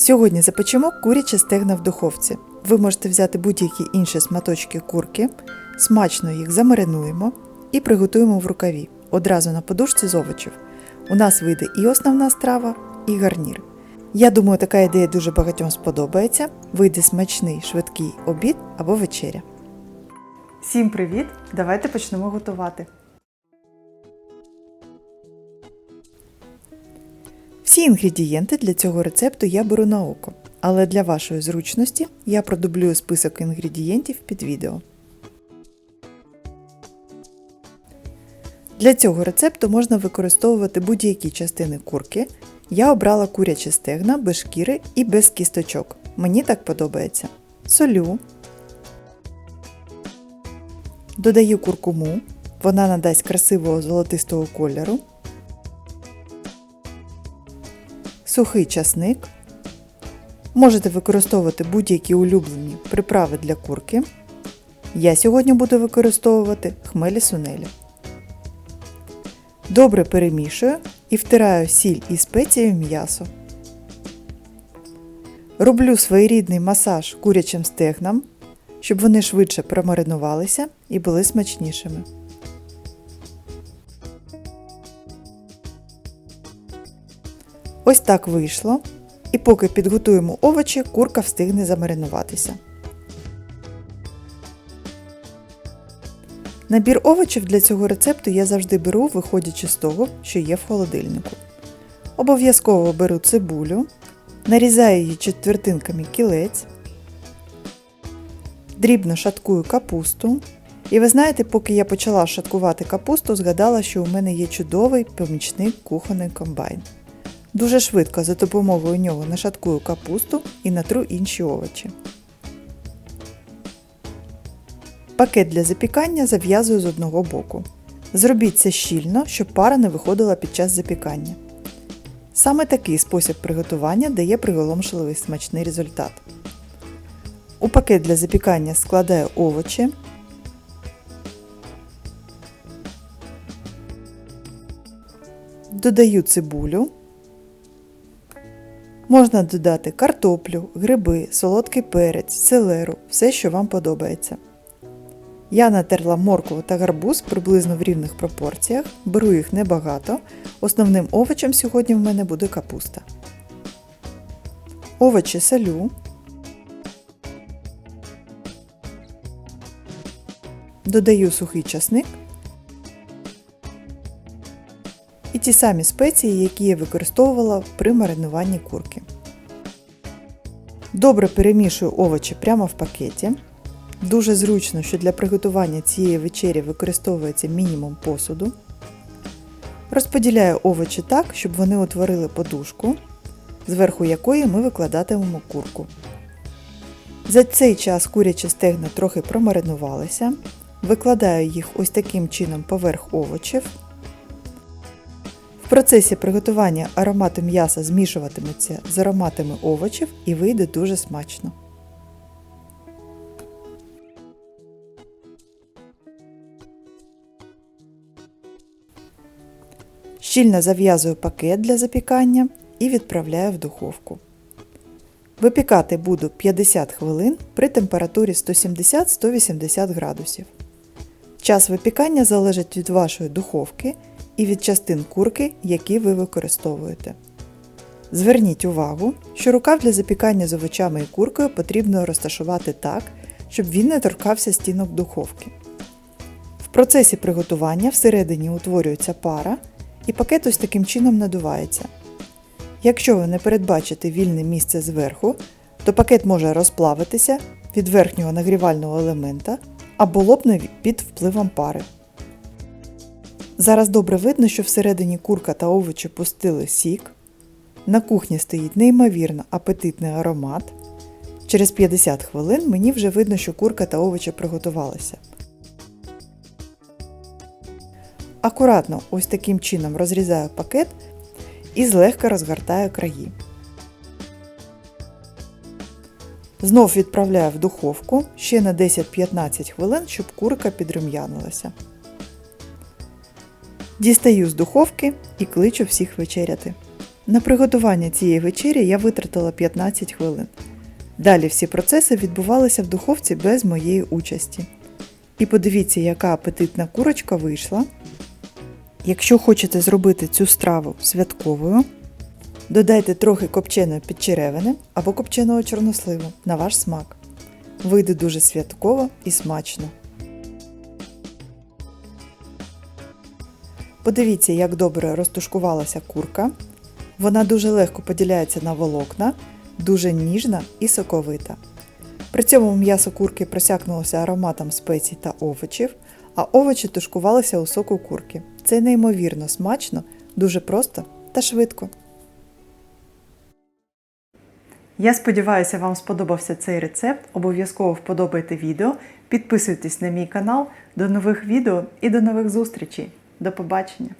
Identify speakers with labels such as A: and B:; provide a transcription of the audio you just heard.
A: Сьогодні запечемо куряче стегна в духовці. Ви можете взяти будь-які інші сматочки курки, смачно їх замаринуємо і приготуємо в рукаві одразу на подушці з овочів. У нас вийде і основна страва, і гарнір. Я думаю, така ідея дуже багатьом сподобається. Вийде смачний, швидкий обід або вечеря. Всім привіт! Давайте почнемо готувати. Всі інгредієнти для цього рецепту я беру на око, але для вашої зручності я продублюю список інгредієнтів під відео. Для цього рецепту можна використовувати будь-які частини курки. Я обрала курячі стегна без шкіри і без кісточок. Мені так подобається. Солю. Додаю куркуму. Вона надасть красивого золотистого кольору. Сухий часник. Можете використовувати будь-які улюблені приправи для курки. Я сьогодні буду використовувати хмелі сунелі. Добре перемішую і втираю сіль і спеції в м'ясо. Роблю своєрідний масаж курячим стегнам, щоб вони швидше промаринувалися і були смачнішими. Ось так вийшло. І поки підготуємо овочі, курка встигне замаринуватися. Набір овочів для цього рецепту я завжди беру, виходячи з того, що є в холодильнику. Обов'язково беру цибулю, нарізаю її четвертинками кілець, дрібно шаткую капусту. І ви знаєте, поки я почала шаткувати капусту, згадала, що у мене є чудовий помічник кухонний комбайн. Дуже швидко за допомогою нього нашаткую капусту і натру інші овочі. Пакет для запікання зав'язую з одного боку. Зробіть це щільно, щоб пара не виходила під час запікання. Саме такий спосіб приготування дає приголомшливий смачний результат. У пакет для запікання складаю овочі. Додаю цибулю. Можна додати картоплю, гриби, солодкий перець, селеру, все, що вам подобається. Я натерла моркву та гарбуз приблизно в рівних пропорціях, беру їх небагато. Основним овочем сьогодні в мене буде капуста. Овочі солю. Додаю сухий часник ті самі спеції, які я використовувала при маринуванні курки. Добре перемішую овочі прямо в пакеті. Дуже зручно, що для приготування цієї вечері використовується мінімум посуду. Розподіляю овочі так, щоб вони утворили подушку, зверху якої ми викладатимемо курку. За цей час курячі стегна трохи промаринувалися. Викладаю їх ось таким чином поверх овочів. Процесі приготування аромати м'яса змішуватимуться з ароматами овочів і вийде дуже смачно. Щільно зав'язую пакет для запікання і відправляю в духовку. Випікати буду 50 хвилин при температурі 170-180 градусів. Час випікання залежить від вашої духовки і від частин курки, які ви використовуєте. Зверніть увагу, що рукав для запікання з овочами і куркою потрібно розташувати так, щоб він не торкався стінок духовки. В процесі приготування всередині утворюється пара, і пакет ось таким чином надувається. Якщо ви не передбачите вільне місце зверху, то пакет може розплавитися від верхнього нагрівального елемента або лопне під впливом пари. Зараз добре видно, що всередині курка та овочі пустили сік. На кухні стоїть неймовірно апетитний аромат. Через 50 хвилин мені вже видно, що курка та овочі приготувалися. Акуратно ось таким чином розрізаю пакет і злегка розгортаю краї. Знов відправляю в духовку ще на 10-15 хвилин, щоб курка підрум'янилася. Дістаю з духовки і кличу всіх вечеряти. На приготування цієї вечері я витратила 15 хвилин. Далі всі процеси відбувалися в духовці без моєї участі. І подивіться, яка апетитна курочка вийшла. Якщо хочете зробити цю страву святковою, додайте трохи копченої підчеревини або копченого чорносливу на ваш смак. Вийде дуже святково і смачно. Подивіться, як добре розтушкувалася курка. Вона дуже легко поділяється на волокна, дуже ніжна і соковита. При цьому м'ясо курки просякнулося ароматом спецій та овочів, а овочі тушкувалися у соку курки. Це неймовірно смачно, дуже просто та швидко. Я сподіваюся, вам сподобався цей рецепт. Обов'язково вподобайте відео, підписуйтесь на мій канал. До нових відео і до нових зустрічей. До побачення!